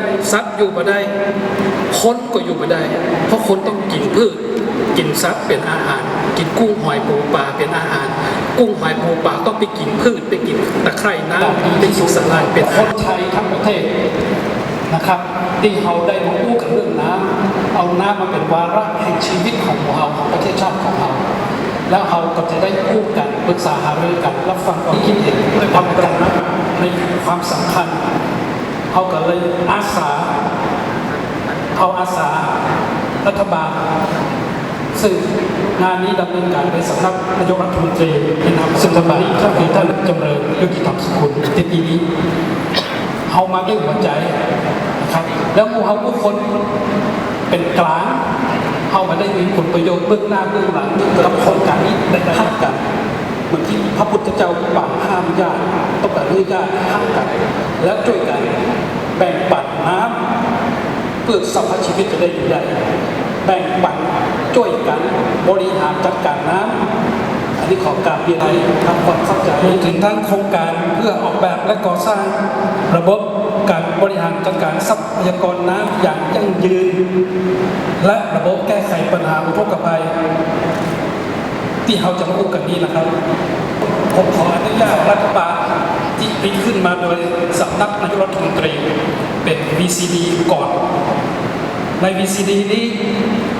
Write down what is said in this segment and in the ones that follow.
ชอยู่มาได้สัตว์อยู่มาได้ คนก็อยู่มาได้ เพราะคนต้องกินพืช กินสัตว์เป็นอาหาร กินกุ้งหอยปูปลาเป็นอาหาร กุ้งหอยปูปลาต้องไปกินพืชไปกินตะไคร่น้ำไปกินสลายเป็นคนไทยทั้งประเทศนะครับที่เราได้มาพูดกันเรื่องน้ำเอาน้ำมาเป็นวาระแห่งชีวิตของเราของประเทศชาติของเราแล้วเราก็จะได้พูดกันปรึกษาหารือกันรับฟังความคิดเห็นด้วยความตระหนักในความสำคัญ เขาก็เลยอาสาเอาอาสารัฐบาลซึ่งงานนี้ดำเนินการโดยสำนักนายกรัฐมนตรีเป็นนามซึ่งท่านคือท่านจำเริญยุกิธรรมสกุลในปีนี้เขามาด้วยหัวใจนะครับแล้วมู่เขาทุกคนเป็นกลางเขามาได้มีผลประโยชน์เบื้องหน้าเบื้องหลังกับโครงการนี้ได้ทับกัน เหมือนที่พระพุทธเจ้าบังห้ามญาติต้องการให้ญาติห้ามกัน และช่วยกันแบ่งปันน้ำเพื่อสัมพันธ์ชีวิตจะได้อยู่ได้แบ่งปันช่วยกันบริหารจัดการน้ำอันนี้ขอกราบเรียนให้ทำความเข้าใจถึงทั้งโครงการเพื่อออกแบบและก่อสร้างระบบการบริหารจัดการทรัพยากรน้ำอย่างยั่งยืน และระบบแก้ไขปัญหาอุทกภัย ที่เราจะมาพูดกันนี้นะครับ ผมขออนุญาตรัฐบาลที่พิขึ้นมาโดยสำนักนายกรัฐมนตรีเป็น VCD ก่อน ใน VCD นี้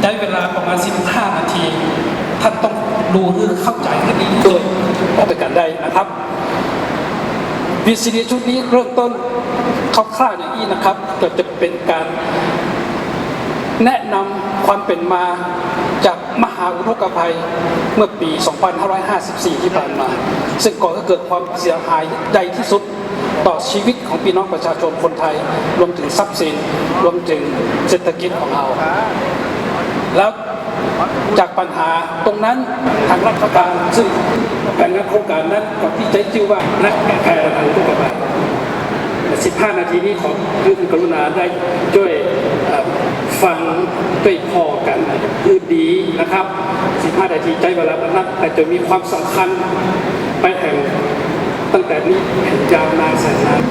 ใช้เวลาประมาณ 15 นาที ท่านต้องดูเพื่อเข้าใจให้ดีโดยเอาไปกันได้นะครับ VCD ชุดนี้เริ่มต้นคร่าวๆอย่างนี้นะครับก็จะเป็นการแนะนำความเป็นมา มหาอุทกภัยเมื่อปี 2554 ที่ผ่านมา ซึ่งก่อให้เกิดความเสียหายใหญ่ที่สุดต่อชีวิตของพี่น้องประชาชนคนไทย รวมถึงทรัพย์สิน รวมถึงเศรษฐกิจของเรา แล้วจากปัญหาตรงนั้นทางรัฐบาลซึ่งแผนงานโครงการนั้นก็ที่ใช้ชื่อว่านักแก้ไขปัญหาอุทกภัย15 นาทีนี้ขอคือคุณกรุณาได้ช่วย ฟังด้วยพอกันคือดีนะครับ 15 นาทีใจเวลานั้นแต่จะมีความสำคัญไปแห่งตั้งแต่นี้แห่งยาวนานแสนนาน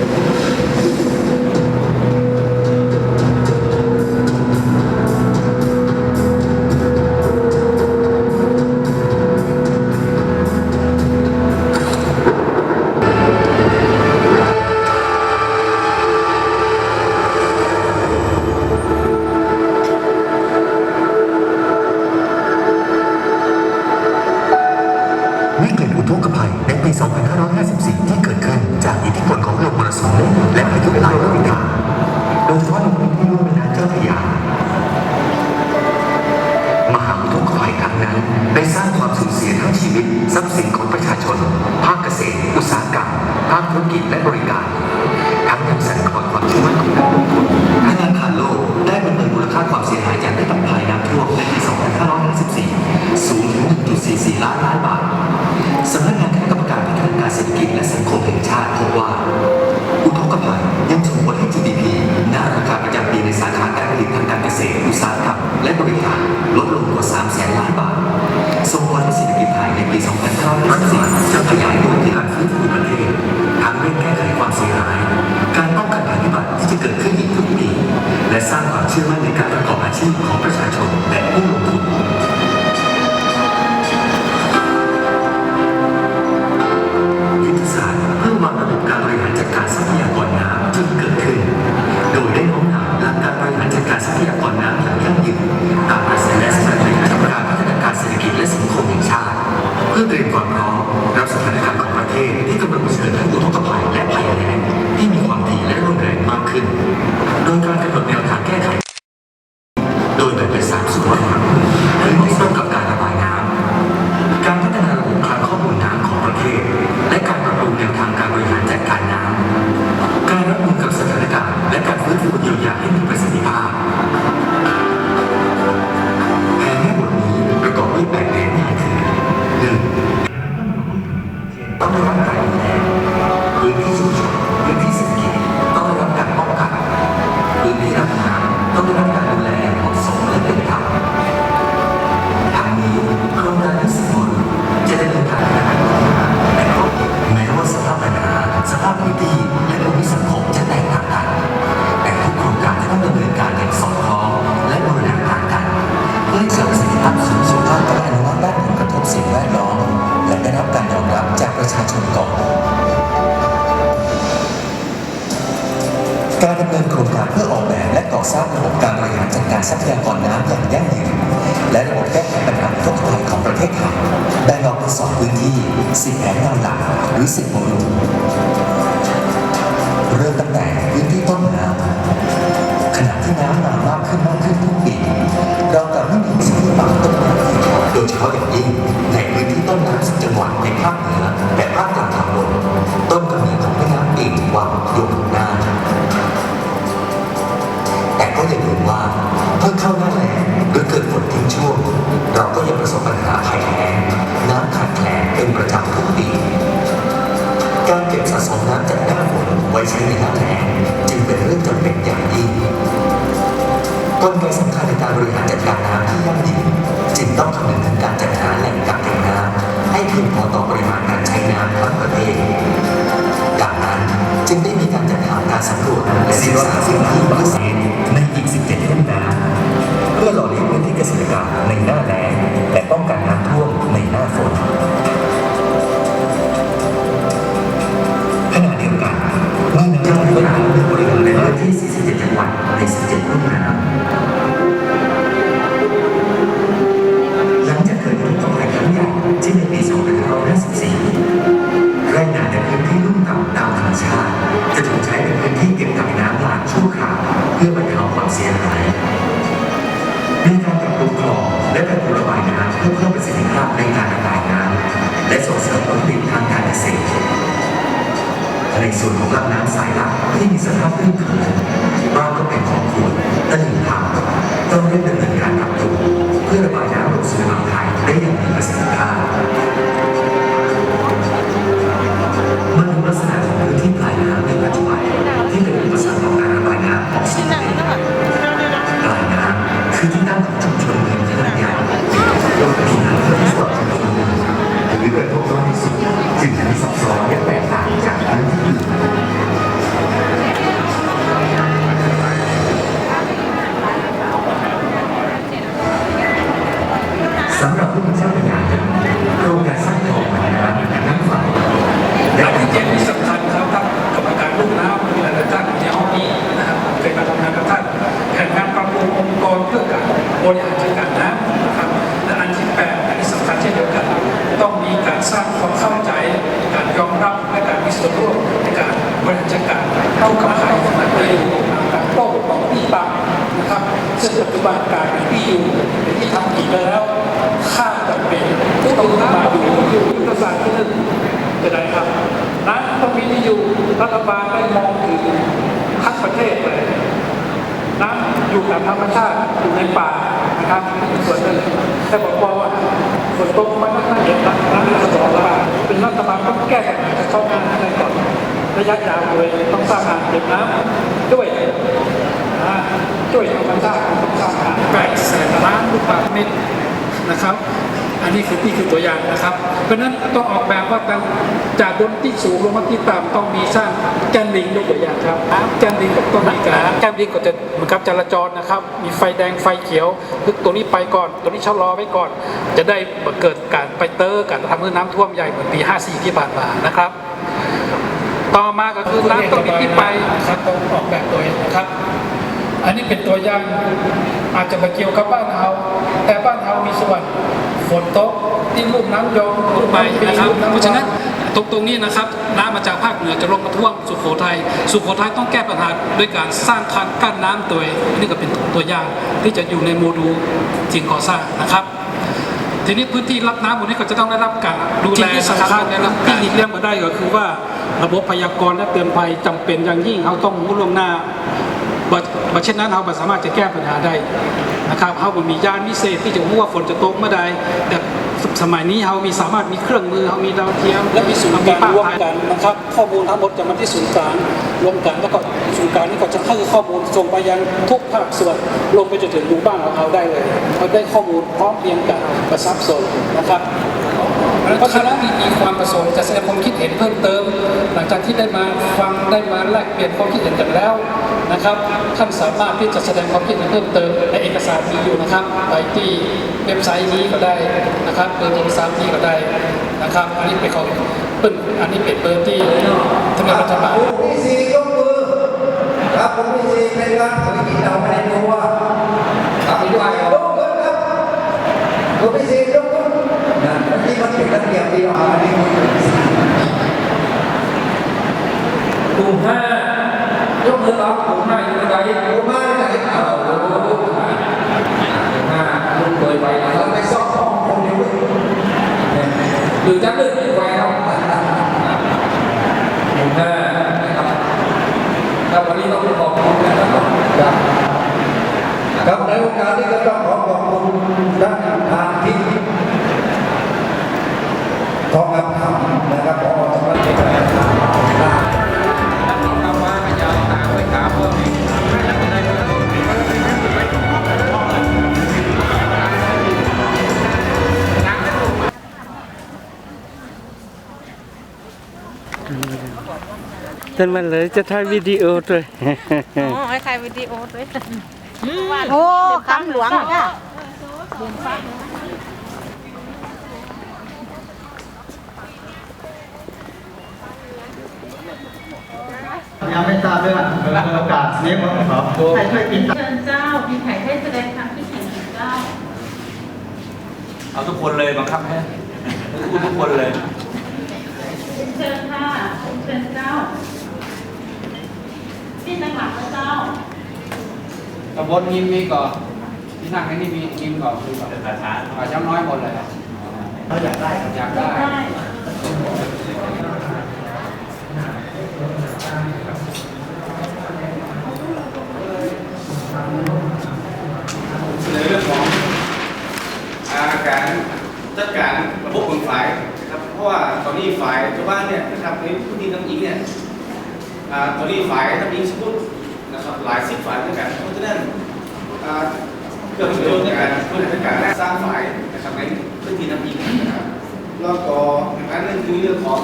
าคธุรกิจและบริการ ทั้งยังสั่นคลอนความเชื่อมั่นของนักลงทุนธนาคารโลกได้ประเมินมูลค่าความเสียหายจากได้รับภัยน้ำท่วมในปี 2554 สูงถึง 1.44 ล้านล้านบาทสำนักงานคณะกรรมการพัฒนาการเศรษฐกิจและสังคมแห่งชาติพบว่า อุทกภัยยังส่งผลให้ GDP ณราคาประจำปีในสาขาการผลิตทางการเกษตรอุตสาหกรรมและบริการลดลงกว่า 3 แสนล้านบาทส่งผลให้เศรษฐกิจไทยในปี 2554ารจัดการทรัพยากรน้ำอย่างยั่งยืน และระบบแก้ไขปัญหาอุทกภัยของประเทศไทยแบ่งออกเป็นสองพื้นที่สิบแผนงานหลักหรือสิบโมดูล สะสมน้ำจากหน้าฝนไว้ใช้ในหน้าแล้งจึงเป็นเรื่องจำเป็นอย่างยิ่งกลไกสำคัญในการบริหารจัดการน้ำที่ยั่งยืนจึงต้องคำนึงถึงการจัดหาแหล่งกักเก็บน้ำให้เพียงพอต่อปริมาณการใช้น้ำทั้งประเทศดังนั้นจึงได้มีการจัดทำการสำรวจและศึกษาพื้นที่บางเศษในอีก 17ลุ่มน้ำเพื่อหล่อเลี้ยงพื้นที่เกษตรกรรมในหน้าแล้งและป้องกัน และประตูระบายน้ำเพื่อเพิ่มประสิทธิภาพในการระบายน้ำและส่งเสริมผลผลิตทางการเกษตรในส่วนของลำน้ำสายหลักที่มีสภาพตื้นเขินบางก็เป็นของขวดตลิ่งพังต้องเร่งดำเนิน จะได้ครับน้ำต้องมีที่อยู่รัฐบาลได้มองถึงทั้งประเทศเลยน้ำอยู่กับธรรมชาติอยู่ในป่านะครับส่วนหนึ่งแต่บอกว่าฝนตกมันก็น่าเห็นน้ำน้ำจะบอกว่าเป็นรัฐบาลต้องแก้ปัญหาเข้างานอะไรก่อนระยะยาวเลยต้องสร้างอ่างเก็บน้ำด้วยช่วยธรรมชาติต้องสร้างอ่างแปดแสนล้านลูกบาศก์เมตรนะครับ อันนี้คือนี่คือตัวอย่างนะครับ เพราะฉะนั้นต้องออกแบบว่าการจากบนที่สูงลงมาที่ต่ำต้องมีสร้างแกนลิงด้วยตัวอย่างครับแกนลิงต้องมีการแกนลิงก็จะเหมือนกับจราจรนะครับ มีไฟแดงไฟเขียวคือตัวนี้ไปก่อน ตัวนี้ชะลอไว้ก่อน จะได้เกิดการไปเตอร์การทำให้น้ำท่วมใหญ่เหมือนปี 54 ที่ผ่านมานะครับ ต่อมาก็คือน้ำต้องมีที่ไปครับต้องออกแบบโดยนะครับอันนี้เป็นตัวอย่างอาจจะมาเกี่ยวกับบ้านเฮาแต่บ้านเฮามีส่วน ฝนตกที่ลุ่มน้ำยมลุ่มไปนะครับเพราะฉะนั้นตรงตรงนี้นะครับน้ำมาจากภาคเหนือจะลงมาท่วมสุโขทัยสุโขทัยต้องแก้ปัญหาด้วยการสร้างคันกั้นน้ำตัวเองนี่ก็เป็นตัวอย่างที่จะอยู่ในโมดูลสิ่งก่อสร้างนะครับ ทีนี้พื้นที่รับน้ำหมดนี้ก็จะต้องได้รับการดูแลที่สำคัญนะครับที่หลีกเลี่ยงมาได้ก็คือว่าระบบพยากรณ์และเตือนภัยจำเป็นอย่างยิ่งเขาต้องรู้ล่วงหน้า บัดบัดเช่นนั้นเราสามารถจะแก้ปัญหาได้นะครับเขาบ่มียานวิเศษที่จะรู้ว่าฝนจะตกเมื่อใดแต่สมัยนี้เรามีสามารถมีเครื่องมือเรามีดาวเทียมและมีศูนย์การร่วมกันนะครับ ข้อมูลทั้งหมดจะมาที่ศูนย์กลางรวมกันแล้วก็ศูนย์กลางนี้ก็จะให้ข้อมูลส่งไปยังทุกภาคส่วนลงไปจนถึงหมู่บ้านของเราได้เลยเราได้ข้อมูลพร้อมเพียงกันประซับสนนะครับ เพราะฉะนั้นมีมีความประสงค์จะแสดงความคิดเห็นเพิ่มเติม หลังจากที่ได้มาฟังได้มาแลกเปลี่ยนความคิดเห็นกันแล้วนะครับ ท่านสามารถที่จะแสดงความคิดเห็นเพิ่มเติมในเอกสารมีอยู่นะครับ ไปที่เว็บไซต์นี้ก็ได้นะครับเบอร์โทรศัพท์นี้ก็ได้นะครับ อันนี้เป็นของเปิ้ลอันนี้เป็นเบอร์ที่ทำเนียบรัฐบาลผมที่สี่ยกมือครับผมที่สี่เป็นการถือกินเราไม่ได้ตัวครับยกมือครับผมที่สี่ยก มือนั่นที่มันเป็นระเบียบดีอะอันนี้กลุ่มห้ายกมือรับกลุ่มห้าอยู่ไหนผมมาไหนเอากลุ่มห้าลุกเลยไปนะคเรารับไปซ่อมของคนเดียวหรือจับลึกไปครับกลุ่มห้านะครับครับวันนี้ต้องขอบคุณนะครับครับในโอกาสนี้ก็ต้องขอขอบคุณท่านทางที่ ทองคำคำนะครับขอสำนักงานคำว่าพยาวตามไปครับเพิ่มอีกท่านมันเลยจะถ่ายวิดีโอด้วยอ๋อให้ถ่ายวิดีโอด้วยโอ้คำหลวงอะ ยังไม่ทราบเรื่องโอกาสนี้ผมขอให้ช่วยติดตามเชิญเจ้ามีใครให้แสดงความคิดเห็นถึงเจ้า เอาทุกคนเลยบังคับให้พูดทุกคนเลย เชิญค่ะเชิญเจ้าที่นั่งหลังนะเจ้าตำบลยิมมีก่อนที่นั่งในนี่มียิมก่อนคือก่อนอ่าย้ำน้อยหมดเลยเขาอยากได้อยากได้ ได้ ในเรื่องของอา การจัดการระบบคนฝ่ายนะครับเพราะว่าตอนนี้ฝ่ายชาวบ้านเนี่ยนะครับในพื้นที่น้ำอิงเนี่ยตอนนี้ฝ่ายน้ำอิงสมมุตินะครับหลายสิบฝ่ายด้วยกันเพราะฉะนั้นอ่าเกิดประโยชน์ในการบริหารการสร้างฝ่ายนะครับในพื้นที่น้ำอิงนะครับแล้วก็อีกอันนึงคือเรื่องของ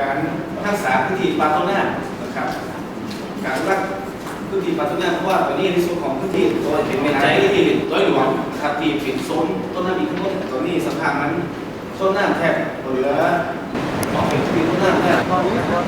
การรักษาพื้นที่ป่าต้นน้ำนะครับการรัก พื้นที่ป่าต้นน้ำเพราะว่าตอนนี้ในส่วนของพื้นที่ตัวเป็นเมนใจที่เป็นร้อยหลวงครับที่เป็นโซนต้นน้ำอีกทั้งหมดตอนนี้สภาพนั้นต้นน้ำแทบเหลือออกเป็นที่ต้นน้ำแทบความสำคั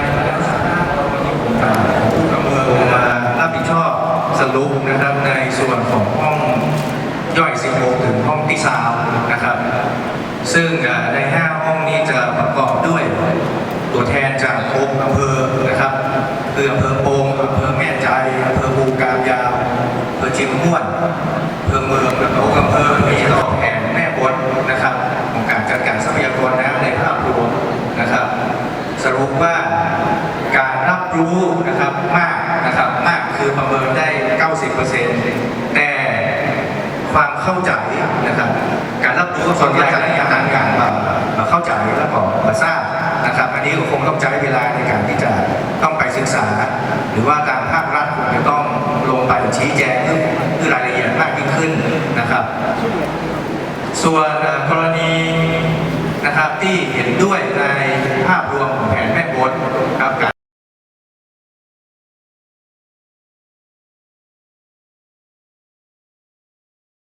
ญและสามารถเอาวันนี้ผมกับผู้กำเมืองมารับผิดชอบสรุปนะครับในส่วนของห้อง ย่อย 16 ถึงห้องที่ 3 นะครับ ซึ่งใน 5 ห้องนี้จะประกอบด้วยตัวแทนจากหกอำเภอนะครับคืออำเภอโป่งอำเภอแม่ใจอำเภอภูกามยาวอำเภอจิมม่วนอำเภอเมืองแล้วก็อำเภอมีตอกแห่งแม่บดนะครับของการจัดการทรัพยากรน้ำในภาพรวมนะครับ สรุปว่าการรับรู้นะครับมากนะครับมากคือประเมินได้ 90%แต่ความ เข้าใจนะครับ การรับรู้ส่วนใหญ่ในการการมาเข้าใจแล้วก็มาทราบนะครับ อันนี้ก็คงต้องใช้เวลาในการที่จะต้องไปศึกษา หรือว่าทางภาครัฐคงจะต้องลงไปชี้แจงเรื่องเรื่องรายละเอียดมากยิ่งขึ้นนะครับ ส่วนเอ่อกรณีนะครับที่เห็นด้วยใน